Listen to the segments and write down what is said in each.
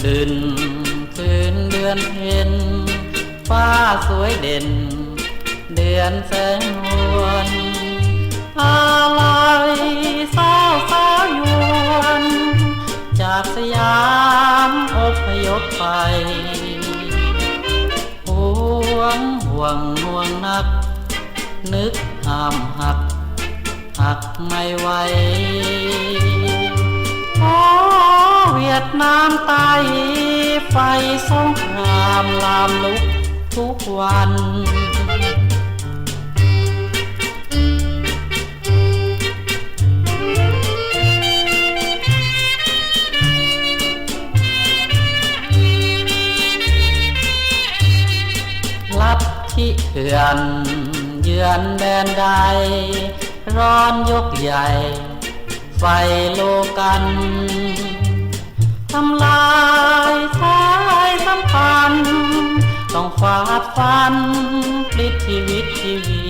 นคืนเดือนเพ็ญฟ้าสวยเด่น เดือนแสงนวลอะไรสาวสาวยวนจากสยามอพยพไปห่วงห่วงห่วงนัก นึกห้ามหัก หักไม่ไหว นามใต้ไฟสงครามลามลุกทุกวันลับที่เถื่อนเยือนแดนใด ร้อนยกใหญ่ ไฟโลกัน ทำลายสายสัมพันธ์ต้องฟาดฟันปลิดชีวิตชีวี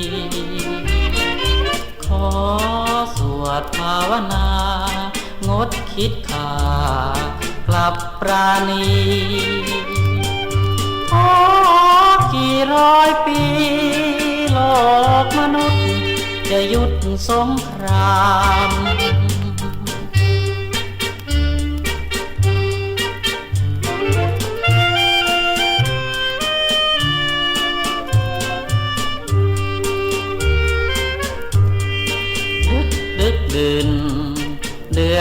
ขอสวดภาวนา งดคิดขากลับปราณีโอ้กี่ร้อยปีโลกมนุษย์จะหยุดสงคราม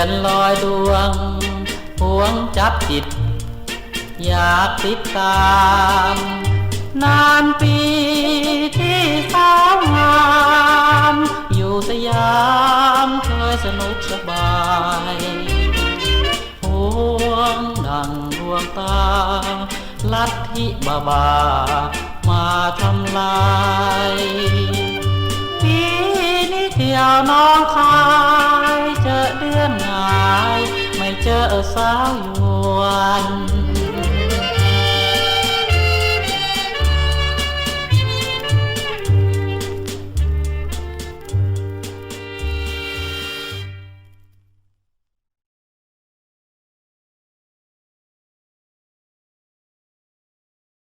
อนลอยดวงพวงจับจิต อยากติดตาม นานปีที่สาวงาม อยู่สยามเคยสนุกสบายห่วงดังดวงตา ลัทธิบาบา มาทำลายปีนี้เที่ยวน้องคาย สาวอยู่